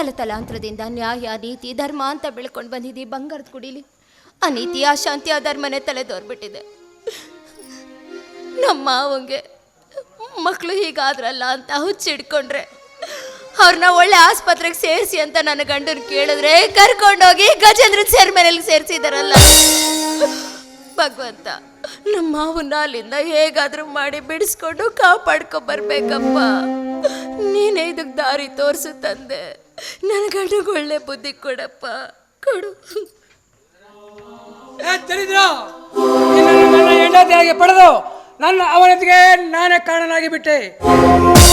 ತಲತಲಾಂತರದಿಂದ ನ್ಯಾಯ, ನೀತಿ, ಧರ್ಮ ಅಂತ ಬೆಳ್ಕೊಂಡು ಬಂದಿದ್ದೀ ಬಂಗಾರದ ಕುಡಿಲಿ. ಆ ನೀತಿ ಆ ಶಾಂತಿ ಆ ಧರ್ಮನೇ ತಲೆ ದೋರ್ಬಿಟ್ಟಿದೆ. ನಮ್ಮ ಮಾವಂಗೆ ಮಕ್ಕಳು ಹೀಗಾದ್ರಲ್ಲ ಅಂತ ಹುಚ್ಚಿಡ್ಕೊಂಡ್ರೆ ಅವ್ರನ್ನ ಒಳ್ಳೆ ಆಸ್ಪತ್ರೆಗೆ ಸೇರಿಸಿ ಅಂತ ನನ್ನ ಗಂಡನ ಕೇಳಿದ್ರೆ ಕರ್ಕೊಂಡೋಗಿ ಗಜೇಂದ್ರ ಸೇರ್ಮೇಲೆ ಸೇರಿಸಿದಾರಲ್ಲ. ಭಗವಂತ, ನಮ್ಮ ಮಾವನ್ನ ಅಲ್ಲಿಂದ ಹೇಗಾದ್ರೂ ಮಾಡಿ ಬಿಡಿಸ್ಕೊಂಡು ಕಾಪಾಡ್ಕೊ ಬರ್ಬೇಕಪ್ಪ. ನೀನೇ ಇದಕ್ಕೆ ದಾರಿ ತೋರಿಸು ತಂದೆ. ನನ್ನ ಗಂಡಗೆ ಒಳ್ಳೆ ಬುದ್ಧಿ ಕೊಡಪ್ಪ. ಕೊಡು. ನನ್ನ ಹೆಂಡತಿಯಾಗಿ ಪಡೆದು ನನ್ನ ಅವನತಿಗೆ ನಾನೇ ಕಾರಣನಾಗಿ ಬಿಟ್ಟೆ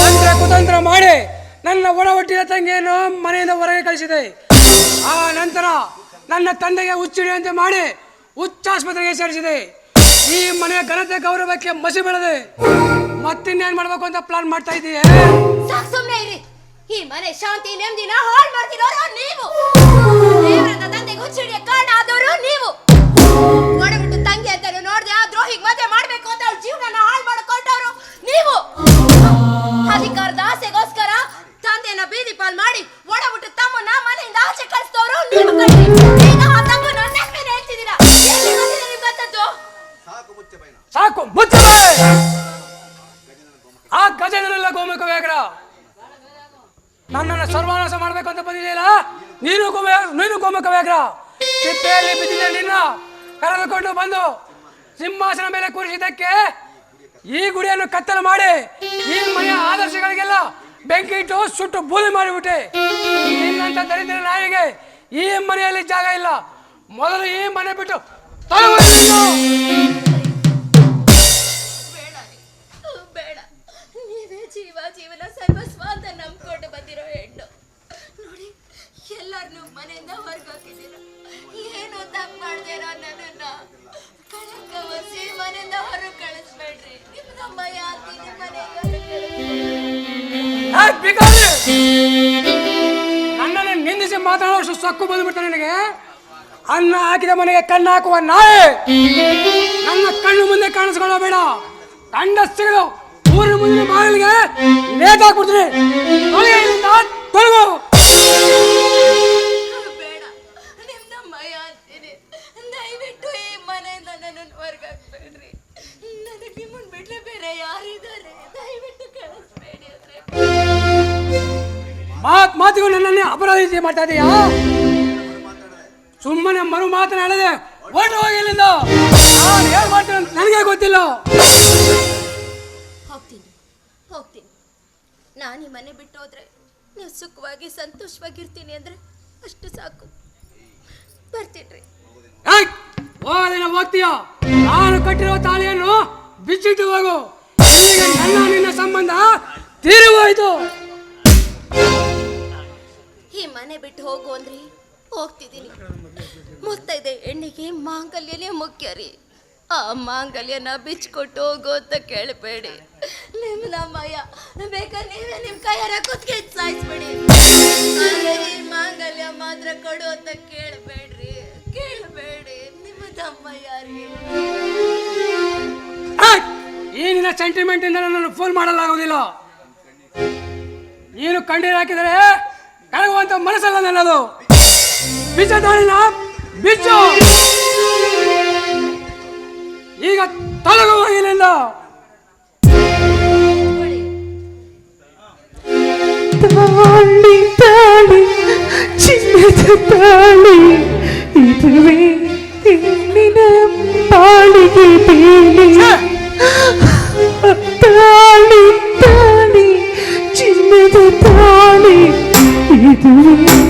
ತಂತ್ರ ಕುತಂತ್ರ ಮಾಡಿ ನನ್ನ ಒಡ ಹುಟ್ಟಿದ ತಂಗಿಯನ್ನು ಮನೆಯಿಂದ ಹೊರಗೆ ಕಳಿಸಿದೆ. ಆ ನಂತರ ನನ್ನ ತಂದೆಗೆ ಹುಚ್ಚಿಡಿಯಂತೆ ಮಾಡಿ ಹುಚ್ಚಾಸ್ಪತ್ರೆಗೆ ಸೇರಿಸಿದೆ. ಈ ಮನೆಯ ಘನತೆ ಗೌರವಕ್ಕೆ ಮಸಿ ಬೆಳೆದೆ ಮತ್ತಿನ್ನೇನ್ ಮಾಡ್ಬೇಕು ಅಂತ ಪ್ಲಾನ್ ಮಾಡ್ತಾ ಇದೀಯ? ಸಾಕ್ ಇರಿ. ಈ ಮನೆ ಶಾಂತಿ ನೆಮ್ಮದಿನ ಹಾಳು ಮಾಡ್ತಿರೋರು ನೀವು. ದೇವರದ ತಂದೆಗೆ ಹುಚ್ಚಿಡಿಯ ಕಾರಣ ಆದವರು ನೀವು. ನನ್ನನ್ನು ಸರ್ವನಾಶ ಮಾಡಬೇಕು ಅಂತ ಬಂದಿದೆಯಲ್ಲ ನೀನು ಕೋಮ, ನೀನು ಗೋಮುಖ ವ್ಯಾಘ್ರ. ತಿಪ್ಪೆಯಲ್ಲಿ ಬಿದ್ದಿದೆ ನಿನ್ನ ಕರೆದುಕೊಂಡು ಬಂದು ಸಿಂಹಾಸನ ಮೇಲೆ ಕೂರಿಸಿದ್ದಕ್ಕೆ ಈ ಗುಡಿಯನ್ನು ಕತ್ತಲು ಮಾಡಿ ಈ ಮನೆಯ ಆದರ್ಶಗಳಿಗೆಲ್ಲ ಬೆಂಕಿ ಇಟ್ಟು ಸುಟ್ಟು, ಬೂದಿ ಮಾಡಿಬಿಟ್ಟೆ. ನಿನ್ನಂತ ದರಿದ್ರ ನಾಯಿಗೆ ಈ ಮನೆಯಲ್ಲಿ ಜಾಗ ಇಲ್ಲ. ಮೊದಲು ಈ ಮನೆ ಬಿಟ್ಟು ಬೇಡ ಬೇಡ. ಜೀವ, ಜೀವನ ಸರ್ವಸ್ವ ನನ್ನನ್ನು ನಿಂದಿಸಿ ಮಾತನಾಡುವಷ್ಟು ಸೊಕ್ಕು ಬಂದ್ಬಿಡ್ತ ನನಗೆ? ಅನ್ನ ಹಾಕಿದ ಮನೆಗೆ ಕಣ್ಣು ಹಾಕುವ ನಾಯಿ. ನನ್ನ ಕಣ್ಣು ಮುಂದೆ ಕಾಣಿಸ್ಕೊಳ್ಳಬೇಡ ಕಂಡ ಸಿಗಲು ಊರಿನ ಮುಂದಿನ ಬಾಗಿಲಿಗೆ ನೇತಾಕ್ಬಿಡ್ತೀನಿ ತೊಲಗೆ. ಮಾತ್ ಮಾತುಗಳು ನನ್ನನ್ನೇ ಅಪರಾಧಿ ಮಾಡ್ತಾ ಇದೀಯಾ? ಸುಮ್ಮನೆ ಮರು ಮಾತನಾಡದೆ ಹೊರಟು ಹೋಗಿ ಇಲ್ಲಿಂದ. ನಾನು ಏನು ಮಾಡ್ತೀನಿ ಅಂತ ನನಗೆ ಗೊತ್ತಿಲ್ಲ. ಹೋಗ್ತೀನಿ ಹೋಗ್ತೀನಿ. ನಾನು ಈ ಮನೆ ಬಿಟ್ಟು ಹೋದ್ರೆ ನೀವು ಸುಖವಾಗಿ ಸಂತೋಷವಾಗಿರ್ತೀನಿ ಅಂದ್ರೆ ಅಷ್ಟು ಸಾಕು. ಬರ್ತೀನಿ! ಹೋಗದೇನ ಹೋಗ್ತೀಯ? ನಾನು ಕಟ್ಟಿರೋ ತಾಳಿಯನ್ನು ಬಿಚ್ಚಿಟ್ಟು ಹೋಗು. ನನ್ನ ನಿನ್ನ ಸಂಬಂಧ ತೀರಿ ಹೋಯ್ತು. ಈ ಮನೆ ಬಿಟ್ಟು ಹೋಗು ಅಂದ್ರಿ ಹೋಗ್ತಿದ್ದೀನಿ. ಮುತ್ತೈದೆ ಹೆಣ್ಣಿಗೆ ಮಾಂಗಲ್ಯನೇ ಮುಖ್ಯ ರೀ. ಆ ಮಾಂಗಲ್ಯನ ಬಿಚ್ಕೊಟ್ಟು ಹೋಗು ಅಂತ ಕೇಳಬೇಡಿ. ನಿಮ್ಮ ನಮ್ಮಯ್ಯ ಬೇಕಾದ್ರೆ ನೀವೇ ನಿಮ್ಮ ಕೈಯಾರ ಕುತ್ಕೆ ಸಾಯಿಸ್ಬಿಡಿ. ಮಾಂಗಲ್ಯ ಮಾತ್ರ ಕೊಡು ಅಂತ ಕೇಳಬೇಡ್ರಿ. ಕೇಳಬೇಡಿ ನಿಮ್ಮ ತಮ್ಮಯ್ಯ ರೀ ನಿನ್ನ ಸೆಂಟಿಮೆಂಟ್ ಇಂದ ನನ್ನನ್ನು ಫೋನ್ ಮಾಡಲಾಗೋದಿಲ್ಲ. ನೀನು ಕಂಡೀರು ಹಾಕಿದರೆ ಕಳಗುವಂತ ಮನಸ್ಸಲ್ಲ ನನ್ನದು. ಬಿಚ್ಚ ದಾಳಿನ ಬಿಚ್ಚು. ಈಗ ತೊಲಗುವ ಇಲ್ಲಿಂದ. ತಾಳಿ ತಾಳಿ ಚಿನ್ನದ ತಾಳಿ. ಇದುವೇ ಹೆಣ್ಣಿನ ಪಾಳಿಗೆ ಬೇಲಿ.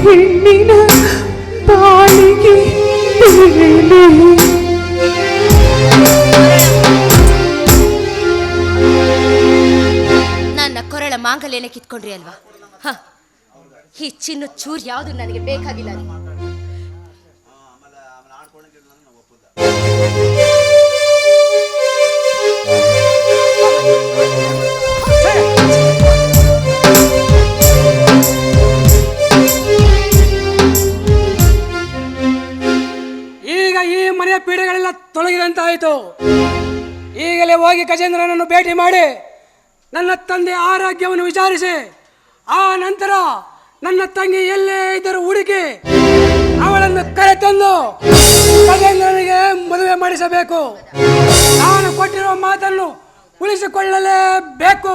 ಹೆಣ್ಣಿನ ಬಾಳಿಗೆ ಬೇಲಿ. ನನ್ನ ಕೊರಳ ಮಾಂಗಲ್ಯನ ಕಿತ್ಕೊಂಡ್ರಿ ಅಲ್ವಾ? ಹ. ಈ ಚಿನ್ನ ಚೂರ್ ಯಾವುದು ನನಗೆ ಬೇಕಾಗಿಲ್ಲ. ಪೀಡೆಗಳೆಲ್ಲ ತೊಲಗಿದಂತಾಯಿತು. ಈಗಲೇ ಹೋಗಿ ಗಜೇಂದ್ರನನ್ನು ಭೇಟಿ ಮಾಡಿ ನನ್ನ ತಂದೆ ಆರೋಗ್ಯವನ್ನು ವಿಚಾರಿಸಿ, ಆ ನಂತರ ನನ್ನ ತಂಗಿ ಎಲ್ಲೇ ಇದ್ದರೂ ಹುಡುಕಿ ಅವಳನ್ನು ಕರೆತಂದು ಗಜೇಂದ್ರನಿಗೆ ಮದುವೆ ಮಾಡಿಸಬೇಕು. ನಾನು ಕೊಟ್ಟಿರುವ ಮಾತನ್ನು ಉಳಿಸಿಕೊಳ್ಳಲೇಬೇಕು.